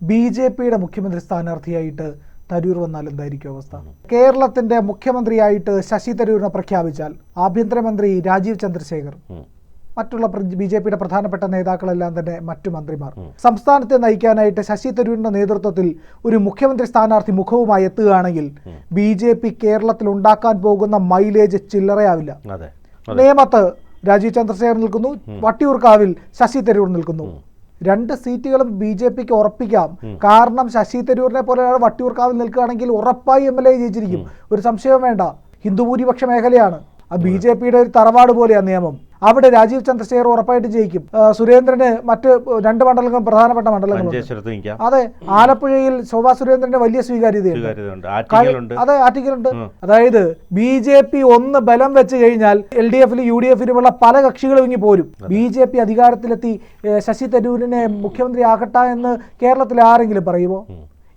B J പിയുടെ മുഖ്യമന്ത്രി സ്ഥാനാർത്ഥിയായിട്ട് തരൂർ വന്നാൽ എന്തായിരിക്കും അവസ്ഥ? കേരളത്തിന്റെ മുഖ്യമന്ത്രിയായിട്ട് ശശി തരൂരിനെ പ്രഖ്യാപിച്ചാൽ ആഭ്യന്തരമന്ത്രി രാജീവ് ചന്ദ്രശേഖർ. മറ്റുള്ള ബി ജെ പിയുടെ പ്രധാനപ്പെട്ട നേതാക്കളെല്ലാം തന്നെ മറ്റു മന്ത്രിമാർ സംസ്ഥാനത്തെ നയിക്കാനായിട്ട് ശശി തരൂരിന്റെ നേതൃത്വത്തിൽ ഒരു മുഖ്യമന്ത്രി സ്ഥാനാർത്ഥി മുഖവുമായി എത്തുകയാണെങ്കിൽ ബി ജെ പി കേരളത്തിൽ ഉണ്ടാക്കാൻ പോകുന്ന മൈലേജ് ചില്ലറയാവില്ല. നേമത്ത് രാജീവ് ചന്ദ്രശേഖർ നിൽക്കുന്നു വട്ടിയൂർക്കാവിൽ ശശി തരൂർ നിൽക്കുന്നു. രണ്ട് സീറ്റുകളും ബി ജെ പിക്ക് ഉറപ്പിക്കാം. കാരണം ശശി തരൂരിനെ പോലെ വട്ടിയൂർക്കാവിൽ നിൽക്കുകയാണെങ്കിൽ ഉറപ്പായി എം എൽ എ ജയിച്ചിരിക്കും. ഒരു സംശയവും വേണ്ട. ഹിന്ദു ഭൂരിപക്ഷ മേഖലയാണ്. ആ ബി ജെ പിയുടെ ഒരു തറവാട് പോലെയാണ് നിയമം. അവിടെ രാജീവ് ചന്ദ്രശേഖർ ഉറപ്പായിട്ട് ജയിക്കും. സുരേന്ദ്രന് മറ്റ് രണ്ട് മണ്ഡലങ്ങളും പ്രധാനപ്പെട്ട മണ്ഡലങ്ങളുണ്ട്. മഞ്ചേശ്വരത്ത് അതെ ആലപ്പുഴയിൽ ശോഭാ സുരേന്ദ്രന്റെ വലിയ സ്വീകാര്യതയുണ്ട്. അതെ ആർട്ടിക്കലുണ്ട് അതായത് ബി ജെ പി ഒന്ന് ബലം വെച്ച് കഴിഞ്ഞാൽ എൽ ഡി എഫിലും യു ഡി എഫിലുമുള്ള പല കക്ഷികളും ഇങ്ങി പോരും. ബി ജെ പി അധികാരത്തിലെത്തി ശശി തരൂരിനെ മുഖ്യമന്ത്രി ആകട്ടെ എന്ന് കേരളത്തിൽ ആരെങ്കിലും പറയുമോ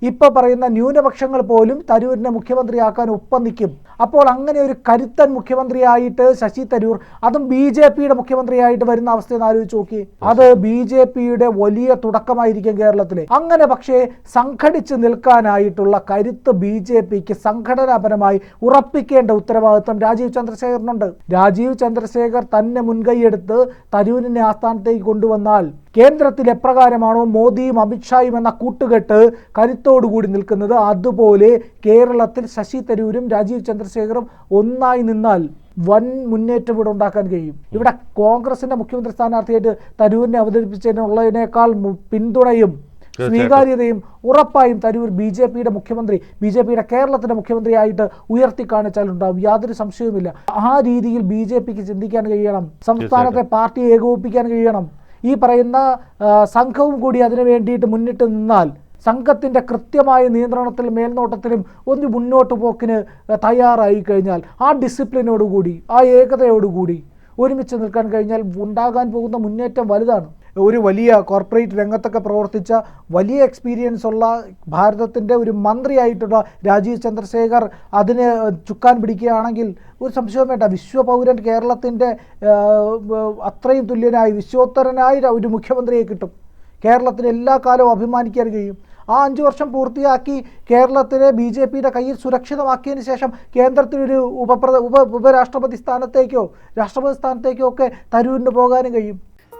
ഇപ്പൊ പറയുന്ന ന്യൂനപക്ഷങ്ങൾ പോലും തരൂരിനെ മുഖ്യമന്ത്രിയാക്കാൻ ഒപ്പം നിൽക്കും. അപ്പോൾ അങ്ങനെ ഒരു കരുത്തൻ മുഖ്യമന്ത്രിയായിട്ട് ശശി തരൂർ അതും ബി ജെ പിയുടെ മുഖ്യമന്ത്രിയായിട്ട് വരുന്ന അവസ്ഥ എന്ന് ആലോചിച്ച് നോക്കി. അത് ബി ജെ പിയുടെ വലിയ തുടക്കമായിരിക്കും കേരളത്തിലെ. അങ്ങനെ പക്ഷേ സംഘടിച്ച് നിൽക്കാനായിട്ടുള്ള കരുത്ത് ബി ജെ പിക്ക് സംഘടനാപരമായി ഉറപ്പിക്കേണ്ട ഉത്തരവാദിത്വം രാജീവ് ചന്ദ്രശേഖരനുണ്ട്. രാജീവ് ചന്ദ്രശേഖർ തന്നെ മുൻകൈയെടുത്ത് തരൂരിനെ ആസ്ഥാനത്തേക്ക് കൊണ്ടുവന്നാൽ കേന്ദ്രത്തിൽ എപ്രകാരമാണോ മോദിയും അമിത്ഷായും എന്ന കൂട്ടുകെട്ട് കരുത്തോടുകൂടി നിൽക്കുന്നത്? അതുപോലെ കേരളത്തിൽ ശശി തരൂരും രാജീവ് ചന്ദ്രശേഖറും ഒന്നായി നിന്നാൽ വൻ മുന്നേറ്റം ഇവിടെ ഉണ്ടാക്കാൻ കഴിയും. ഇവിടെ കോൺഗ്രസിന്റെ മുഖ്യമന്ത്രി സ്ഥാനാർത്ഥിയായിട്ട് തരൂരിനെ അവതരിപ്പിച്ചതിനുള്ളതിനേക്കാൾ പിന്തുണയും സ്വീകാര്യതയും ഉറപ്പായും തരൂർ ബി ജെ പിയുടെ മുഖ്യമന്ത്രി ബി ജെ പിയുടെ കേരളത്തിന്റെ മുഖ്യമന്ത്രിയായിട്ട് ഉയർത്തി കാണിച്ചാൽ ഉണ്ടാവും യാതൊരു സംശയവുമില്ല. ആ രീതിയിൽ ബി ജെ പിക്ക് ചിന്തിക്കാൻ കഴിയണം. സംസ്ഥാനത്തെ പാർട്ടി ഏകോപിപ്പിക്കാൻ കഴിയണം. ഈ പറയുന്ന സംഘവും കൂടി അതിനു വേണ്ടിയിട്ട് മുന്നിട്ട് നിന്നാൽ സംഘത്തിന്റെ കൃത്യമായ നിയന്ത്രണത്തിൽ മേൽനോട്ടത്തിലും ഒന്ന് മുന്നോട്ട് പോക്കിന് തയ്യാറായി കഴിഞ്ഞാൽ ആ ഡിസിപ്ലിനോടുകൂടി ആ ഏകതയോടുകൂടി ഒരുമിച്ച് നിൽക്കാൻ കഴിഞ്ഞാൽ ഉണ്ടാകാൻ പോകുന്ന മുന്നേറ്റം വലുതാണ്. ഒരു വലിയ കോർപ്പറേറ്റ് രംഗത്തൊക്കെ പ്രവർത്തിച്ച വലിയ എക്സ്പീരിയൻസ് ഉള്ള ഭാരതത്തിന്റെ ഒരു മന്ത്രിയായിട്ടുള്ള രാജീവ് ചന്ദ്രശേഖർ അതിന് ചുക്കാൻ പിടിക്കുകയാണെങ്കിൽ ഒരു സംശയവും വേണ്ട. വിശ്വപൗരൻ കേരളത്തിന്റെ അത്രയും തുല്യനായി വിശ്വോത്തരനായ ഒരു മുഖ്യമന്ത്രിയെ കിട്ടും. കേരളത്തിന് എല്ലാ കാലവും അഭിമാനിക്കാൻ കഴിയും. ആ അഞ്ച് വർഷം പൂർത്തിയാക്കി കേരളത്തിലെ ബി ജെ പിയുടെ കയ്യിൽ സുരക്ഷിതമാക്കിയതിന് ശേഷം കേന്ദ്രത്തിലൊരു ഉപപ്രദ ഉപ ഉപരാഷ്ട്രപതി സ്ഥാനത്തേക്കോ രാഷ്ട്രപതി സ്ഥാനത്തേക്കോ ഒക്കെ തരൂരിന് പോകാനും കഴിയും.